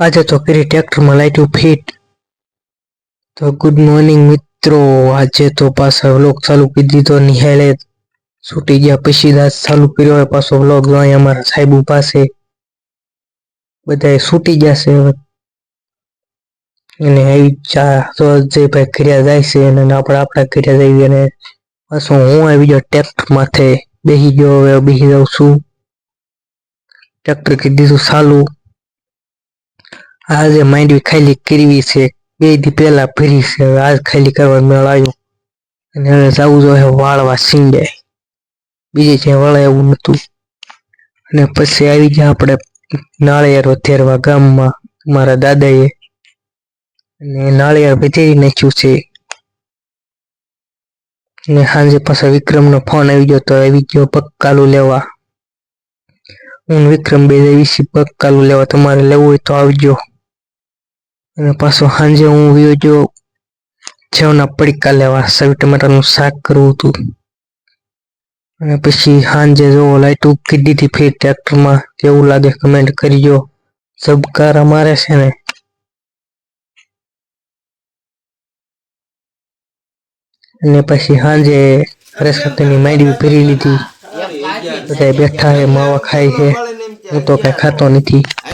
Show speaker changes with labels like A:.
A: આજે તો કરી ટ્રેક્ટરમાં લાઈટું ફિટ. તો ગુડ મોર્નિંગ મિત્રો. આજે તો પાછા વ્લોગ ચાલુ કરી દીધો. નિહાળે છૂટી ગયા પછી ચાલુ કર્યો હોય પાછો વ્લોગ અહીં અમારા સાહેબ પાસે બધા છૂટી ગયા છે અને આવી ચા તો જે ભાઈ કર્યા જાય છે અને આપણે આપણા કર્યા જઈએ અને પાછો હું આવી ગયો ટ્રેક્ટર માથે બેસી ગયો. હવે બેસી જાઉં છું. ટ્રેક્ટર કીધું ચાલુ. આજે માંડવી ખાલી કરવી છે. બે દી પહેલા ફરી છે. આજ ખાલી કરવા મેળ આવ્યો. અને હવે જવું જોઈએ વાળવા સીંડે બીજે જ્યાં વાળા એવું નતું અને પછી આવી ગયા આપણે નાળિયેર વધેરવા ગામમાં મારા દાદાએ. અને નાળિયેર વધેરી નાખ્યું છે. ને સાંજે પાછા વિક્રમનો ફોન આવી ગયો તો આવી ગયો પક્કાલું લેવા. હું વિક્રમ બે જઈએ છીએ પક્કાલું લેવા તમારે લેવું હોય તો આવજો. અને પાછો સાંજે હું વયો ગયો સેવના પડીકા લેવા સેવ ટમાટાનું શાક કરવું હતું. અને પછી સાંજે જો લાઈટ ઉકી દીધી ફેર ટ્રેક્ટરમાં કેવું લાગે કમેન્ટ કરજો. સબકારા મારે છે ને. અને પછી સાંજે હરેશ ખાતરની માંડવી ભરી લીધી. બધા બેઠા છે, માવા ખાય છે. હું તો કઈ ખાતો નથી.